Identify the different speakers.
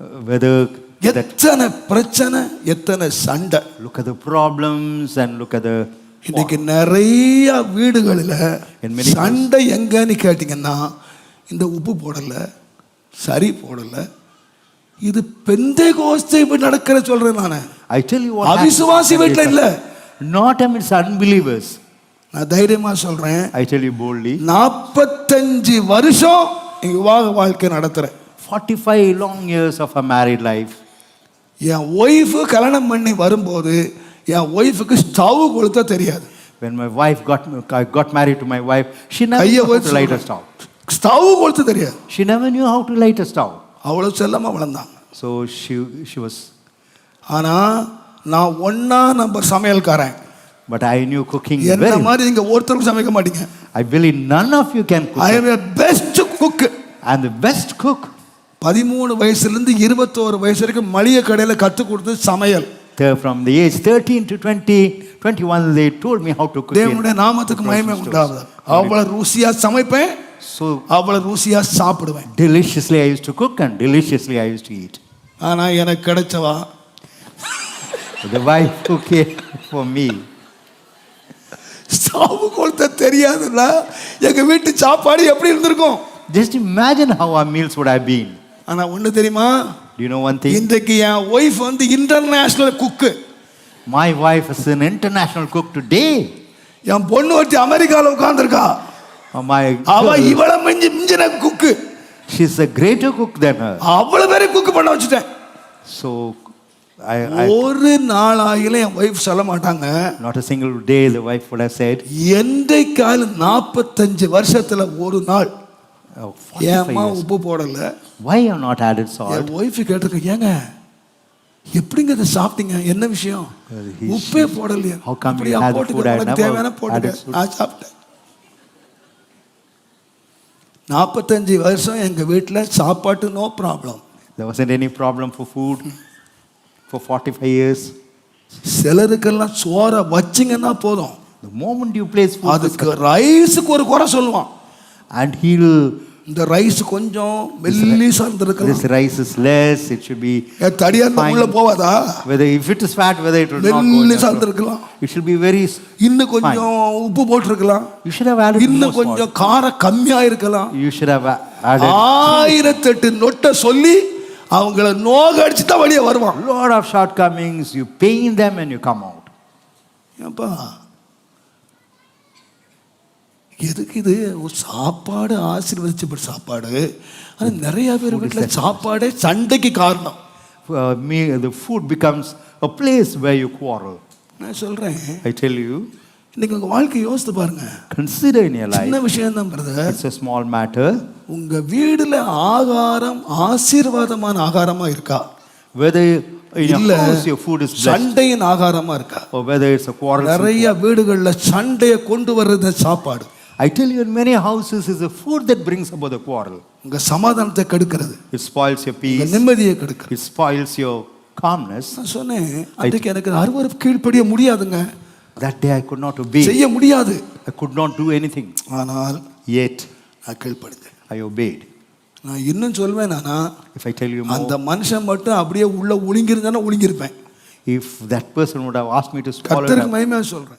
Speaker 1: whether
Speaker 2: எத்தனை பிரச்சனை எத்தனை சண்டை.
Speaker 1: At the problems and look at the
Speaker 2: இன்னைக்கு நிறைய வீடுகளில் சண்டை எங்கன்னு கேட்டிங்கன்னா இந்த உப்பு போடல சரி போடல இது பெந்தை கோஸ்தை நடக்கிற சொல்றேன் நான்.
Speaker 1: Tell you what
Speaker 2: அவிசுவாசி. வீட்டில் இல்லை.
Speaker 1: not amidst unbelievers.
Speaker 2: நான் தைரியமா சொல்றேன்.
Speaker 1: I tell you boldly.
Speaker 2: நாற்பத்தஞ்சு வருஷம் எங்க விவாக வாழ்க்கை நடத்துறேன்
Speaker 1: 45 long years of a married life
Speaker 2: என் ஒய்ஃபு கல்யாணம் பண்ணி வரும்போது என் ஒய்ஃபுக்கு ஸ்டவ் கொளுத்த தெரியாது
Speaker 1: when my wife got I got married to my wife she never knew how to light a stove
Speaker 2: stove கொளுத்த தெரியாது
Speaker 1: she never knew how to light a stove
Speaker 2: அவ்வளோ செல்லமா வளர்ந்தாங்க
Speaker 1: so she she was
Speaker 2: ஆனா நான் ஒண்ணா number சமையல்காரன்
Speaker 1: but I knew cooking
Speaker 2: என்ன மாதிரி நீங்க ஒருத்தரும் சமைக்க மாட்டீங்க
Speaker 1: I believe none of you can cook
Speaker 2: I am best cook
Speaker 1: I'm the best cook
Speaker 2: பதிமூணு வயசுல இருந்து இருபத்தோரு வயசு வரைக்கும் மளிகை கடையில கற்றுக் கொடுத்தது சமையல்
Speaker 1: There from the age 13 to 20 21 they told me how to cook
Speaker 2: தேவனுடைய நாமத்துக்கு மகிமை
Speaker 1: grocery stores.
Speaker 2: உண்டாகுது அவ்வளவு ருசியா சமைப்பேன்
Speaker 1: so
Speaker 2: அவ்வளவு ருசியா சாப்பிடுவேன்
Speaker 1: deliciously I used to cook and deliciously I used to eat
Speaker 2: ஆனா எனக்கு கிடைச்சவா
Speaker 1: the wife who came for me
Speaker 2: stove கொளுத்த தெரியாதுல்ல எங்க வீட்டு சாப்பாடு எப்படி இருந்திருக்கும்
Speaker 1: just imagine how our meals would have been
Speaker 2: ஆனா ஒண்ணு தெரியுமா?
Speaker 1: You know one thing?
Speaker 2: இன்றைக்கு என் ஒய்ஃப் வந்து international cook
Speaker 1: my wife is an international cook today.
Speaker 2: என் பொண்ணு ஒருத்தி அமெரிக்கால உட்கார்ந்திருக்கா.
Speaker 1: Uh, my
Speaker 2: அவ இவள மிஞ்சி மிஞ்சின குக்கு
Speaker 1: she's a greater cook than her.
Speaker 2: அவ்வளவு பேரை குக்கு பண்ண வச்சுட்டேன்.
Speaker 1: So
Speaker 2: ஒரு நாளாயிலும் என் ஒய்ஃப் சொல்ல மாட்டாங்க.
Speaker 1: Not a single day the wife would have said.
Speaker 2: என்றைக்காலும் நாற்பத்தஞ்சு வருஷத்துல ஒரு நாள்
Speaker 1: oh, 45
Speaker 2: ஏம்மா
Speaker 1: years.
Speaker 2: உப்பு போடல.
Speaker 1: Why you have not added salt?
Speaker 2: என் ஒய்ஃப் கேட்டிருக்க ஏங்க எப்படிங்க இதை சாப்பிட்டீங்க? என்ன விஷயம்? உப்பே போடலையா. அப்படியா போட்டுக்க தேவையான போட்டுக்க. நான் சாப்பிட்டேன். நாற்பத்தஞ்சு வருஷம் எங்க வீட்டில் சாப்பாட்டு no problem
Speaker 1: there wasn't any problem for food for 45 years.
Speaker 2: சிலருக்கெல்லாம் சோறை வச்சிங்கன்னா போதும்.
Speaker 1: The moment you place food
Speaker 2: அதுக்கு ரைஸுக்கு ஒரு குறை சொல்லுவான்.
Speaker 1: And he'll
Speaker 2: இந்த ரைஸ் கொஞ்சம் மெல்லிசா
Speaker 1: this
Speaker 2: இருந்திருக்கலாம்
Speaker 1: rice is less it should be
Speaker 2: தடியா. உள்ள போவாதா
Speaker 1: whether if it is fat whether it will not go
Speaker 2: மெல்லிசா. இருந்திருக்கலாம்
Speaker 1: it should be very
Speaker 2: இன்னும் கொஞ்சம் உப்பு போட்டிருக்கலாம்
Speaker 1: you should have added
Speaker 2: இன்னும். கொஞ்சம் காரம் கம்மியா இருக்கலாம்
Speaker 1: you should have added
Speaker 2: ஆயிரத்தெட்டு நொட்டை சொல்லி அவங்கள நோகடிச்சு தான் வெளியே வருவான்
Speaker 1: lot of shortcomings you pain them and you come out
Speaker 2: ஏப்பா எதுக்கு இது? ஒரு சாப்பாடு ஆசீர்வதிச்சப்பட்ட சாப்பாடு. ஆனால் நிறைய பேர் வீட்டில் சாப்பாடே சண்டைக்கு காரணம்.
Speaker 1: Me, the food becomes a place where you quarrel.
Speaker 2: நான் சொல்றேன்.
Speaker 1: I tell you
Speaker 2: இன்னைக்கு உங்க வாழ்க்கை யோசித்து பாருங்க.
Speaker 1: consider in your life
Speaker 2: சின்ன விஷயம் தான் brother
Speaker 1: it's a small matter.
Speaker 2: உங்க வீடுல ஆகாரம் ஆசீர்வாதமான ஆகாரமா இருக்கா?
Speaker 1: Blessed.
Speaker 2: சண்டையின் ஆகாரமா இருக்கா?
Speaker 1: Or whether it's a quarrelsome
Speaker 2: நிறைய வீடுகள்ல சண்டையை கொண்டு வர்றது சாப்பாடு.
Speaker 1: I tell you, in many houses, is the food that brings about the quarrel.
Speaker 2: உங்க சமாதானத்தை கெடுக்கிறது
Speaker 1: It spoils your
Speaker 2: உங்க
Speaker 1: peace,
Speaker 2: நிம்மதியை கெடுக்கிறது
Speaker 1: it spoils your calmness.
Speaker 2: நான் சொன்னேன் அதுக்கு எனக்கு அறுவறு கீழ்ப்படிய முடியாதுங்க
Speaker 1: That day I could not obey,
Speaker 2: செய்ய முடியாது
Speaker 1: I could not do anything.
Speaker 2: ஆனால்
Speaker 1: Yet
Speaker 2: நான் கீழ்ப்படிஞ்சேன்
Speaker 1: I obeyed.
Speaker 2: நான் இன்னும் சொல்வேன் நானா
Speaker 1: If I tell you
Speaker 2: அந்த மனுஷன் மட்டும் அப்படியே உள்ள ஒளிங்கிருந்தானே ஒளிங்கிருப்பேன்
Speaker 1: person would have asked me to swallow it
Speaker 2: கர்த்தருக்கு மகிமையா சொல்றேன்